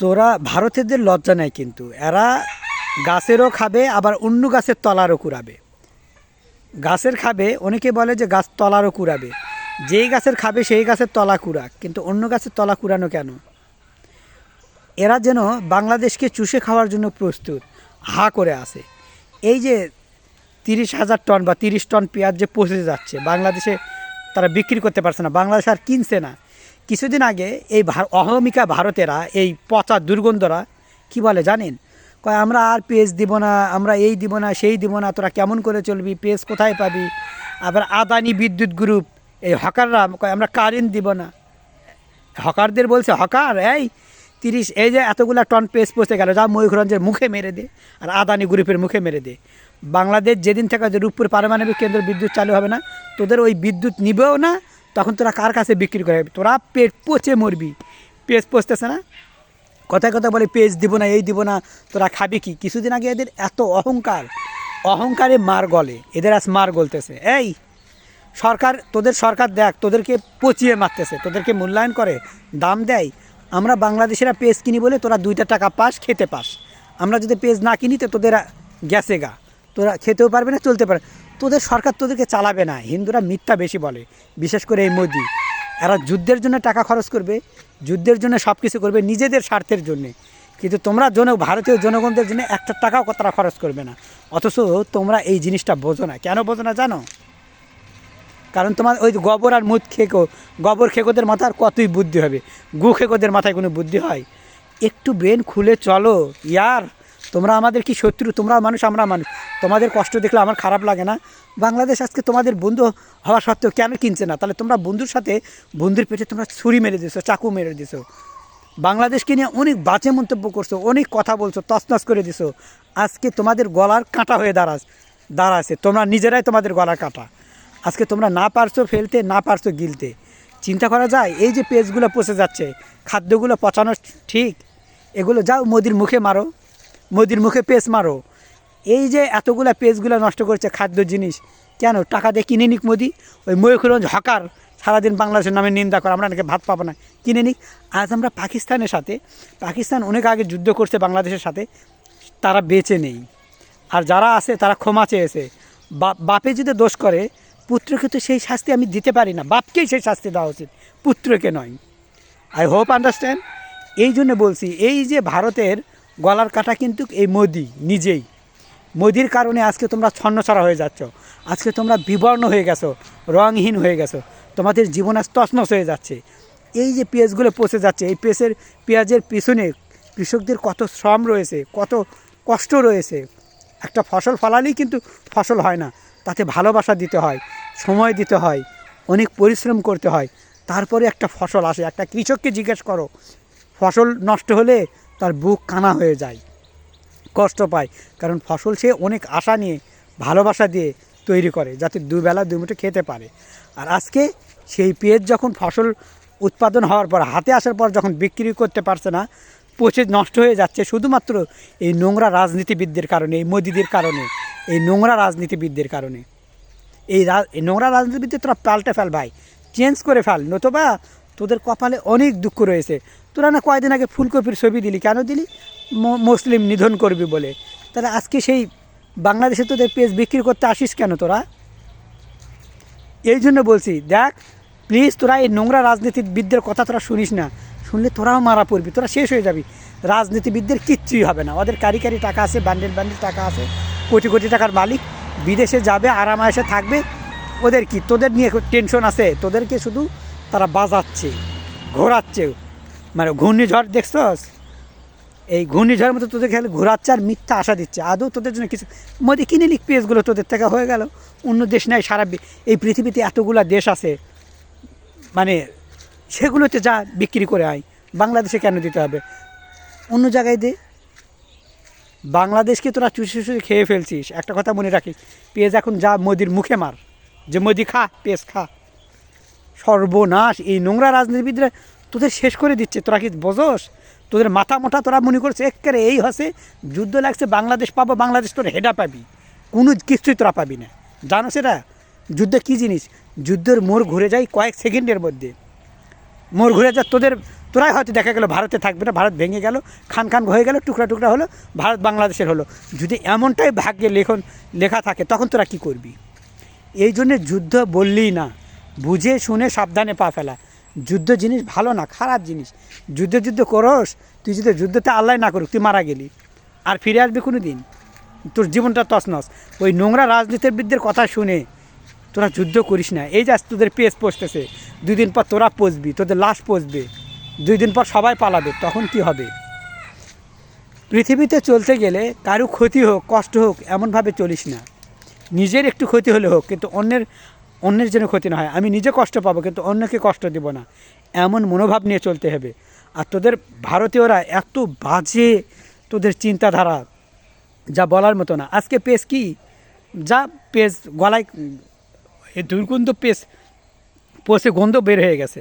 তোরা ভারতীয়দের লজ্জা নেয় কিন্তু, এরা গাছেরও খাবে, আবার অন্য গাছের তলারও কুড়াবে। গাছের খাবে, অনেকে বলে যে গাছ তলারও কুড়াবে। যেই গাছের খাবে, সেই গাছের তলা কুড়াক, কিন্তু অন্য গাছের তলা কুড়ানো কেন? এরা যেন বাংলাদেশকে চুষে খাওয়ার জন্য প্রস্তুত, হা করে আছে। এই যে তিরিশ হাজার টন বা তিরিশ টন পেঁয়াজ যে পচে যাচ্ছে, বাংলাদেশে তারা বিক্রি করতে পারছে না, বাংলাদেশ আর কিনছে না। কিছুদিন আগে এই অহমিকা ভারতেরা এই পচা দুর্গন্ধরা কি বলে জানেন? কয়, আমরা আর পেজ দিব না, আমরা এই দিব না, সেই দিব না, তোরা কেমন করে চলবি পেজ কোথায় পাবি? আবার আদানি বিদ্যুৎ গ্রুপ, এই হকাররা কয়, আমরা কারেন্ট দিব না। হকারদের বলছে, হকার, এই তিরিশ, এই যে এতগুলা টন পেস্ট পচে গেল যা ময়ূরগঞ্জের মুখে মেরে দে আর আদানি গ্রুপের মুখে মেরে দে। বাংলাদেশ যেদিন থেকে যে রূপপুর পারমাণবিক কেন্দ্র বিদ্যুৎ চালু হবে না, তোদের ওই বিদ্যুৎ নিবেও না তখন তোরা কার কাছে বিক্রি করে তোরা পেট পচে মরবি। পেজ পচতেছে না? কথায় কথা বলে পেজ দিব না, এই দিব না, তোরা খাবি কি? কিছুদিন আগে এদের এত অহংকার, অহংকারে মার গলে। এদের আজ মার গলতেছে। এই, সরকার, তোদের সরকার দেখ, তোদেরকে পচিয়ে মারতেছে, তোদেরকে মূল্যায়ন করে, দাম দেয়। আমরা বাংলাদেশিরা পেজ কিনি বলে তোরা দুইটা টাকা পাস, খেতে পাস। আমরা যদি পেজ না কিনি, তো তোদের গ্যাসে গা। তোরা খেতেও পারবে না, চলতে পারবে তোদের সরকার তোদেরকে চালাবে না। হিন্দুরা মিথ্যা বেশি বলে, বিশেষ করে এই মোদি। এরা যুদ্ধের জন্য টাকা খরচ করবে, যুদ্ধের জন্য সব কিছু করবে নিজেদের স্বার্থের জন্যে। কিন্তু তোমরা জন ভারতীয় জনগণদের জন্য একটা টাকাও তারা খরচ করবে না। অথচ তোমরা এই জিনিসটা বোঝো না। কেন বোঝো না জানো? কারণ তোমার ওই গোবর আর মুদ খেকো, গোবর খেকোদের মাথার কতই বুদ্ধি হবে? গু খেকোদের মাথায় কোনো বুদ্ধি হয়? একটু ব্রেন খুলে চলো, ইয়ার। তোমরা আমাদের কি শত্রু? তোমরা মানুষ, আমরা মানুষ। তোমাদের কষ্ট দেখলে আমার খারাপ লাগে না। বাংলাদেশ আজকে তোমাদের বন্ধু হওয়া সত্ত্বেও কেন কিনছে না? তাহলে তোমরা বন্ধুর সাথে, বন্ধুর পেটে তোমরা ছুরি মেরে দিছো, চাকু মেরে দিছো। বাংলাদেশকে নিয়ে অনেক বাজে মন্তব্য করছ, অনেক কথা বলছো, তছনছ করে দিছো। আজকে তোমাদের গলার কাঁটা হয়ে দাঁড়াস দাঁড়াছে তোমরা নিজেরাই তোমাদের গলার কাঁটা। আজকে তোমরা না পারছ ফেলতে, না পারছ গিলতে। চিন্তা করা যায়, এই যে পেজগুলো পচে যাচ্ছে, খাদ্যগুলো পচানো ঠিক, এগুলো যাও মোদির মুখে মারো। মোদির মুখে পেজ মারো। এই যে এতগুলা পেজগুলো নষ্ট করছে খাদ্য জিনিস, কেন? টাকা দিয়ে কিনে নিক মোদি? ওই ময়ূরগঞ্জ হকার সারাদিন বাংলাদেশের নামে নিন্দা করে, আমরা নাকি ভাত পাবো না। কিনে নিক। আজ আমরা পাকিস্তানের সাথে, পাকিস্তান অনেক আগে যুদ্ধ করছে বাংলাদেশের সাথে, তারা বেঁচে নেই। আর যারা আছে, তারা ক্ষমা চেয়েছে। বাপে যদি দোষ করে, পুত্রকে তো সেই শাস্তি আমি দিতে পারি না। বাপকেই সেই শাস্তি দেওয়া উচিত, পুত্রকে নয়। আই হোপ আন্ডারস্ট্যান্ড এই জন্য বলছি, এই যে ভারতের গলার কাটা কিন্তু এই মোদি নিজেই। মোদির কারণে আজকে তোমরা ছন্নছাড়া হয়ে যাচ্ছ। আজকে তোমরা বিবর্ণ হয়ে গেছো রংহীন হয়ে গেছো। তোমাদের জীবন আজ তছনছ হয়ে যাচ্ছে। এই যে পেঁয়াজগুলো পচে যাচ্ছে, এই পেঁয়াজের পেঁয়াজের পিছনে কৃষকদের কত শ্রম রয়েছে, কত কষ্ট রয়েছে। একটা ফসল ফলালেই কিন্তু ফসল হয় না। তাতে ভালোবাসা দিতে হয়, সময় দিতে হয়, অনেক পরিশ্রম করতে হয়। তারপরে একটা ফসল আসে, একটা কৃষককে জিজ্ঞেস করো, ফসল নষ্ট হলে তার বুক কানা হয়ে যায়, কষ্ট পায়। কারণ ফসল সে অনেক আশা নিয়ে, ভালোবাসা দিয়ে তৈরি করে, যাতে দুবেলা দুমুঠো খেতে পারে। আর আজকে সেই পেঁয়াজ যখন ফসল উৎপাদন হওয়ার পর, হাতে আসার পর যখন বিক্রি করতে পারছে না, পচে নষ্ট হয়ে যাচ্ছে শুধুমাত্র এই নোংরা রাজনীতিবিদদের কারণে, এই মোদিদের কারণে, এই নোংরা রাজনীতিবিদদের কারণে। এই নোংরা রাজনীতিবিদদের তোরা পাল্টে ফেল ভাই, চেঞ্জ করে ফেল, নতুবা তোদের কপালে অনেক দুঃখ রয়েছে। তোরা না কয়দিন আগে ফুলকপির ছবি দিলি? কেন দিলি? মুসলিম নিধন করবি বলে। তাহলে আজকে সেই বাংলাদেশে তোদের পেজ বিক্রি করতে আসিস কেন তোরা? এই জন্য বলছি, দেখ প্লিজ তোরা এই নোংরা রাজনীতিবিদদের কথা তোরা শুনিস না। শুনলে তোরাও মারা পড়বি, তোরা শেষ হয়ে যাবি। রাজনীতিবিদদের কিচ্ছুই হবে না। ওদের কারি কারি টাকা আছে বান্ডেল বান্ডেল টাকা আছে, কোটি কোটি টাকার মালিক। বিদেশে যাবে, আরামায়েসে থাকবে। ওদের কি? তোদের নিয়ে টেনশন আছে। তোদেরকে শুধু তারা বাজাচ্ছে, ঘোরাচ্ছে। মানে ঘূর্ণিঝড় দেখছস? এই ঘূর্ণিঝড়ের মতো তোদের খেলে ঘোরাচ্ছে আর মিথ্যা আশা দিচ্ছে। আদৌ তোদের জন্য কিছু মোদি কিনে লিখ পেজগুলো তোদের থেকে, হয়ে গেল। অন্য দেশ নাই, সারা এই পৃথিবীতে এতগুলা দেশ আছে। মানে সেগুলোতে যা বিক্রি করে আয়। বাংলাদেশে কেন দিতে হবে? অন্য জায়গায় দে। বাংলাদেশকে তোরা চুষে চুষে খেয়ে ফেলছিস। একটা কথা মনে রাখিস, পেঁয়াজ এখন যা মোদির মুখে মার। যে মোদি খা, পেঁয়াজ খা। সর্বনাশ। এই নোংরা রাজনীতিবিদরা তোদের শেষ করে দিচ্ছে। তোরা কি বোঝোস? তোদের মাথা মোটা তোরা মনে করছে একেবারে এই হসে, যুদ্ধ লাগছে, বাংলাদেশ পাবো, বাংলাদেশ তোর হেডা পাবি। কোনো কিছুই তোরা পাবি না। জানো সেটা? যুদ্ধ কী জিনিস? যুদ্ধের মোড় ঘুরে যায় কয়েক সেকেন্ডের মধ্যে। মোড় ঘুরে যায় তোদের, তোরাই হয়তো দেখা গেলো ভারতে থাকবে না, ভারত ভেঙে গেল, খান খান হয়ে গেল, টুকরা টুকরা হলো, ভারত বাংলাদেশের হলো। যদি এমনটাই ভাগ্যে লেখন, লেখা থাকে, তখন তোরা কি করবি? এই জন্যে যুদ্ধ বললেই না। বুঝে শুনে সাবধানে পা ফেলা। যুদ্ধ জিনিস ভালো না, খারাপ জিনিস। যুদ্ধ যুদ্ধ করস, তুই যদি যুদ্ধতে আল্লাহ না করুক, তুই মারা গেলি। আর ফিরে আসবি কোনো দিন তোর জীবনটা তছনছ। ওই নোংরা রাজনীতিবিদদের কথা শুনে তোরা যুদ্ধ করিস না। এই যে তোদের পেজ পচতেছে, দুই দিন পর তোরা পচবি, তোদের লাশ পচবে, দুই দিন পর সবাই পালাবে, তখন কি হবে? পৃথিবীতে চলতে গেলে কারও ক্ষতি হোক, কষ্ট হোক, এমনভাবে চলিস না। নিজের একটু ক্ষতি হলে হোক, কিন্তু অন্যের অন্যের যেন ক্ষতি না হয়। আমি নিজে কষ্ট পাবো, কিন্তু অন্যকে কষ্ট দেব না। এমন মনোভাব নিয়ে চলতে হবে। আর তোদের ভারতীয়রা এত বাজে তোদের চিন্তাধারা, যা বলার মতো না। আজকে পেস কি? যা পেস গলায়, এই দুর্গন্ধ পেস পোষে গন্ধ বের হয়ে গেছে।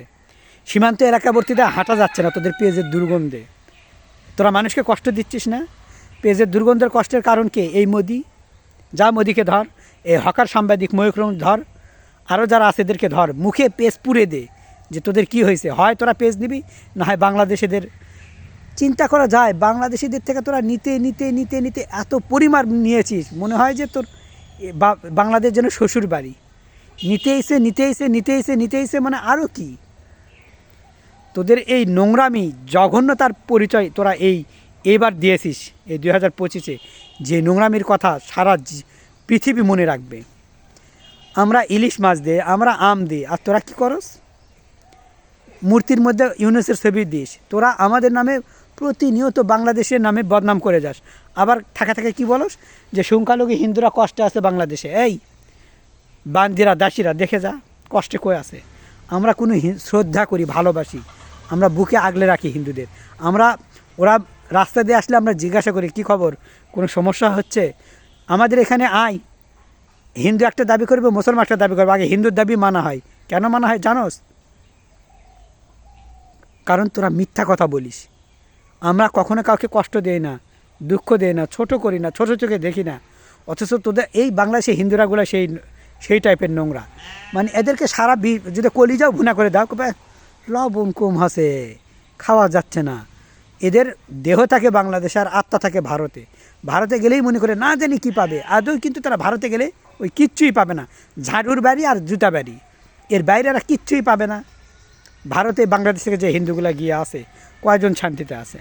সীমান্ত এলাকাবর্তীতে হাঁটা যাচ্ছে না তোদের পেজের দুর্গন্ধে। তোরা মানুষকে কষ্ট দিচ্ছিস না? পেজের দুর্গন্ধের কষ্টের কারণ কে? এই মোদি? যা মোদিকে ধর। এই হকার সাংবাদিক ময়ূক্রম ধর। আরও যারা আছে এদেরকে ধর, মুখে পেজ পুড়ে দে যে তোদের কি হয়েছে। হয় তোরা পেজ নিবি, না হয় বাংলাদেশেদের। চিন্তা করা যায়, বাংলাদেশিদের থেকে তোরা নিতে নিতে নিতে নিতে এত পরিমাণ নিয়েছিস। মনে হয় যে তোর বাংলাদেশ যেন শ্বশুর বাড়ি। নিতে এসে নিতে এসে নিতে এসে নিতে এসে মানে আরও কি? তোদের এই নোংরামি, জঘন্যতার পরিচয় তোরা এই, এইবার দিয়েছিস এই দুই হাজার পঁচিশে। যে নোংরামির কথা সারা পৃথিবী মনে রাখবে। আমরা ইলিশ মাছ দে আমরা আম দিই। আর তোরা কী করস? মূর্তির মধ্যে ইউনেসের ছবি দিস। তোরা আমাদের নামে প্রতিনিয়ত বাংলাদেশের নামে বদনাম করে যাস। আবার থাকা থাকে কি বলস? যে সংখ্যালঘু হিন্দুরা কষ্টে আছে বাংলাদেশে। এই, বান্দিরা, দাসীরা, দেখে যা, কষ্টে কয়ে আছে? আমরা কোনো শ্রদ্ধা করি, ভালোবাসি। আমরা বুকে আগলে রাখি হিন্দুদের। আমরা, ওরা রাস্তা দিয়ে আসলে আমরা জিজ্ঞাসা করি, কি খবর? কোনো সমস্যা হচ্ছে? আমাদের এখানে আয়। হিন্দু একটা দাবি করবে, মুসলমান একটা দাবি করবে, আগে হিন্দুর দাবি মানা হয়। কেন মানা হয় জানোস? কারণ তোরা মিথ্যা কথা বলিস। আমরা কখনো কাউকে কষ্ট দেই না, দুঃখ দেই না, ছোট করি না, ছোট চোখে দেখি না। অথচ তোদের এই বাংলাদেশে হিন্দুরাগুলো সেই সেই টাইপের নোংরা। মানে এদেরকে সারা যদি কলিজাও ভুনা করে দাও লবণ কম হাসে খাওয়া যাচ্ছে না। এদের দেহ থাকে বাংলাদেশে আর আত্মা থাকে ভারতে। ভারতে গেলেই মনে করে, না জানি কী পাবে। আদৌ কিন্তু তারা ভারতে গেলে ওই কিচ্ছুই পাবে না। ঝাড়ুর বাড়ি আর জুতা বাড়ি। এর বাইরে এরা কিচ্ছুই পাবে না। ভারতে বাংলাদেশ থেকে যে হিন্দুগুলা গিয়ে আসে, কয়জন শান্তিতে আছে?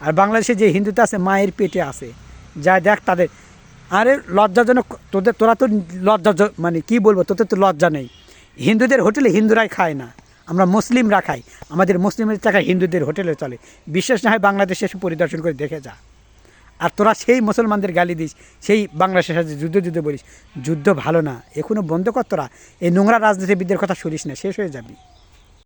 আর বাংলাদেশে যে হিন্দুতে আছে, মায়ের পেটে আছে। যা দেখ তাদের, আরে লজ্জাজনক, তোদের, তোরা তো লজ্জা মানে কি বলব, তোদের তো লজ্জা নেই। হিন্দুদের হোটেলে হিন্দুরাই খায় না। আমরা মুসলিম রাখাই, আমাদের মুসলিমের টাকা হিন্দুদের হোটেলে চলে। বিশ্বাস না হয় বাংলাদেশে এসে পরিদর্শন করে দেখে যা। আর তোরা সেই মুসলমানদের গালি দিস, সেই বাংলাদেশের সাথে যুদ্ধ যুদ্ধ বলিস। যুদ্ধ ভালো না এখনও বন্ধ কর তোরা। এই নোংরা রাজনীতিবিদদের কথা শুনিস না, শেষ হয়ে যাবি।